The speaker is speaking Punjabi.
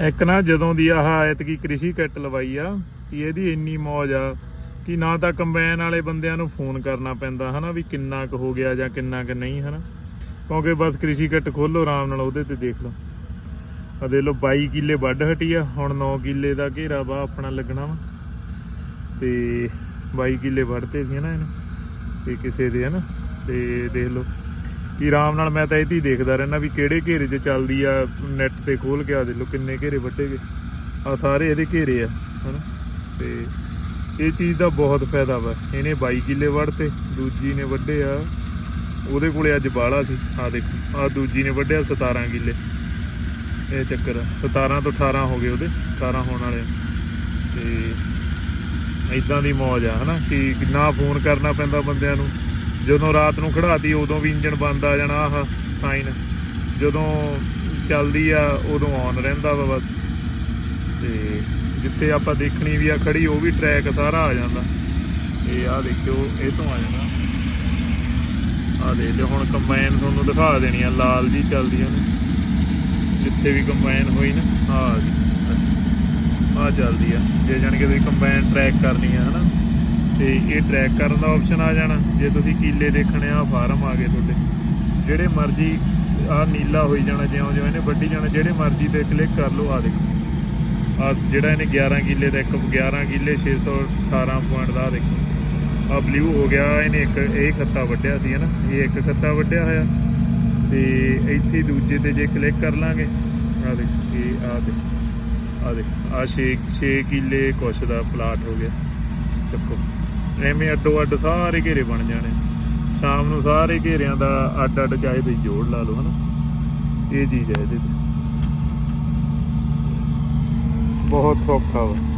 ਇੱਕ ਨਾ ਜਦੋਂ ਦੀ ਆਹ ਐਤਕੀ ਕ੍ਰਿਸ਼ੀ ਕਿੱਟ ਲਵਾਈ ਆ ਕਿ ਇਹਦੀ ਇੰਨੀ ਮੌਜ ਆ ਕਿ ਨਾ ਤਾਂ ਕੰਬਾਈਨ ਵਾਲੇ ਬੰਦਿਆਂ ਨੂੰ ਫੋਨ ਕਰਨਾ ਪੈਂਦਾ ਹਨਾ ਵੀ ਕਿੰਨਾ ਕੁ ਹੋ ਗਿਆ ਜਾਂ ਕਿੰਨਾ ਕੁ ਨਹੀਂ ਹਨਾ। ਕਿਉਂਕਿ ਬਸ ਕ੍ਰਿਸ਼ੀ ਕਿੱਟ ਖੋਲੋ ਆਰਾਮ ਨਾਲ ਉਹਦੇ ਤੇ ਦੇਖ ਲਓ। ਆ ਦੇਖ ਲਓ 22 ਕਿੱਲੇ ਵੱਢ ਹਟੀ ਆ, ਹੁਣ 9 ਕਿੱਲੇ ਦਾ ਘੇਰਾ ਵਾ ਆਪਣਾ ਲੱਗਣਾ ਵਾ। ਤੇ 22 ਕਿੱਲੇ ਵੱਢਤੇ ਸੀ ਨਾ ਇਹਨੂੰ, ਤੇ ਕਿਸੇ ਦੇ ਹਨਾ, ਤੇ ਦੇਖ ਲਓ। ਕਿ ਆਰਾਮ ਨਾਲ ਮੈਂ ਤਾਂ ਇਹ 'ਤੇ ਹੀ ਦੇਖਦਾ ਰਹਿਣਾ ਵੀ ਕਿਹੜੇ ਘੇਰੇ 'ਚ ਚੱਲਦੀ ਆ ਨੈਟ ਤੇ ਖੋਲ ਕੇ ਆ ਦੇ ਲਓ ਕਿੰਨੇ ਘੇਰੇ ਵੱਢੇ ਗਏ। ਆ ਸਾਰੇ ਇਹਦੇ ਘੇਰੇ ਆ, ਹਨਾ? ਤੇ ਇਹ ਚੀਜ਼ ਦਾ ਬਹੁਤ ਫਾਇਦਾ ਵਾ। ਇਹਨੇ 22 ਕਿੱਲੇ ਵੱਢਤੇ, ਦੂਜੀ ਨੇ ਵੱਢੇ ਆ। ਉਹਦੇ ਕੋਲੇ ਅੱਜ ਬਾਲਾ ਸੀ ਆ ਦੇਖੋ ਆ ਦੂਜੀ ਨੇ ਵੱਢਿਆ 17 ਕਿੱਲੇ। ਇਹ ਚੱਕਰ ਆ 17 ਤੋਂ 18 ਹੋ ਗਏ ਉਹਦੇ 18 ਹੋਣ ਵਾਲੇ ਆ। ਤੇ ਇਦਾਂ ਦੀ ਮੌਜ ਆ, ਹਨਾ? ਕਿ ਨਾ ਫੋਨ ਕਰਨਾ ਪੈਂਦਾ ਬੰਦਿਆਂ ਨੂੰ ਜਦੋਂ ਰਾਤ ਨੂੰ ਖੜਾਤੀ, ਉਦੋਂ ਵੀ ਇੰਜਨ ਬੰਦ ਆ ਜਾਣਾ ਆਹ ਸਾਈਨ ਜਦੋਂ ਚੱਲਦੀ ਆ, ਉਦੋਂ ਔਨ ਰਹਿੰਦਾ ਵਾ ਬਸ। ਤੇ ਜਿੱਥੇ ਆਪਾਂ ਦੇਖਣੀ ਵੀ ਆ ਖੜੀ, ਉਹ ਵੀ ਟਰੈਕ ਸਾਰਾ ਆ ਜਾਂਦਾ। ਇਹ ਆ ਦੇਖਿਓ, ਇਹ ਤੋਂ ਆ ਜਾਣਾ। ਆ ਦੇ ਲਿਓ, ਹੁਣ ਕੰਬਾਈਨ ਤੁਹਾਨੂੰ ਦਿਖਾ ਦੇਣੀ ਆ, ਲਾਲ ਜੀ ਚੱਲਦੀ ਆ। ਉਹਨੇ ਜਿੱਥੇ ਵੀ ਕੰਬਾਈਨ ਹੋਈ ਨਾ ਆ ਜੀ। ਆ ਚੱਲਦੀ ਆ। ਜੇ ਜਾਣ ਕੇ ਤੁਸੀਂ ਕੰਬਾਈਨ ਟਰੈਕ ਕਰਨੀ ਆ, ਹਨਾ। ਤੇ ਇਹ ਟਰੈਕ ਕਰਨ ਦਾ ਆਪਸ਼ਨ ਆ ਜਾਣਾ। ਜੇ ਤੁਸੀਂ ਕੀਲੇ ਦੇਖਣੇ ਆ ਫਾਰਮ ਆ ਗਏ ਤੁਹਾਡੇ। ਜਿਹੜੇ ਮਰਜ਼ੀ ਆ ਨੀਲਾ ਹੋਈ ਜਾਣਾ ਜਿਉਂ ਜਿਉਂ ਇਹਨੇ ਵੱਢੀ ਜਾਣਾ, ਜਿਹੜੇ ਮਰਜ਼ੀ ਤੇ ਕਲਿੱਕ ਕਰ ਲਓ ਆ ਦੇਖੋ। ਆ ਜਿਹੜਾ ਇਹਨੇ 11 ਕਿੱਲੇ ਦਾ ਇੱਕ 11 ਕਿੱਲੇ 618 ਪੁਆਇੰਟ ਦਾ, ਆਹ ਦੇਖੋ। ਆ ਬਲੂ ਹੋ ਗਿਆ, ਇਹਨੇ ਇੱਕ, ਇਹ ਖੱਤਾ ਵੱਢਿਆ ਸੀ, ਹਨਾ? ਇਹ ਇੱਕ ਖੱਤਾ ਵੱਢਿਆ ਹੋਇਆ। ਤੇ ਇੱਥੇ ਦੂਜੇ ਤੇ ਜੇ ਕਲਿੱਕ ਕਰ ਲਾਂਗੇ ਆ ਦੇਖ, ਇਹ ਆ ਦੇ ਆ ਦੇ ਆ 6 6 ਕਿੱਲੇ ਕੁਛ ਦਾ ਪਲਾਟ ਹੋ ਗਿਆ। ਚੱਕੋ। ਐਵੇਂ ਅੱਡੋ ਅੱਡ ਸਾਰੇ ਘੇਰੇ ਬਣ ਜਾਣੇ। ਸ਼ਾਮ ਨੂੰ ਸਾਰੇ ਘੇਰਿਆਂ ਦਾ ਅੱਡ ਅੱਡ ਚਾਹੇ ਤੁਸੀਂ ਜੋੜ ਲਾ ਲਓ, ਹਨਾ? ਇਹ ਚੀਜ਼ ਹੈ ਇਹਦੇ ਤੇ। ਬਹੁਤ ਸੌਖਾ ਵਾ।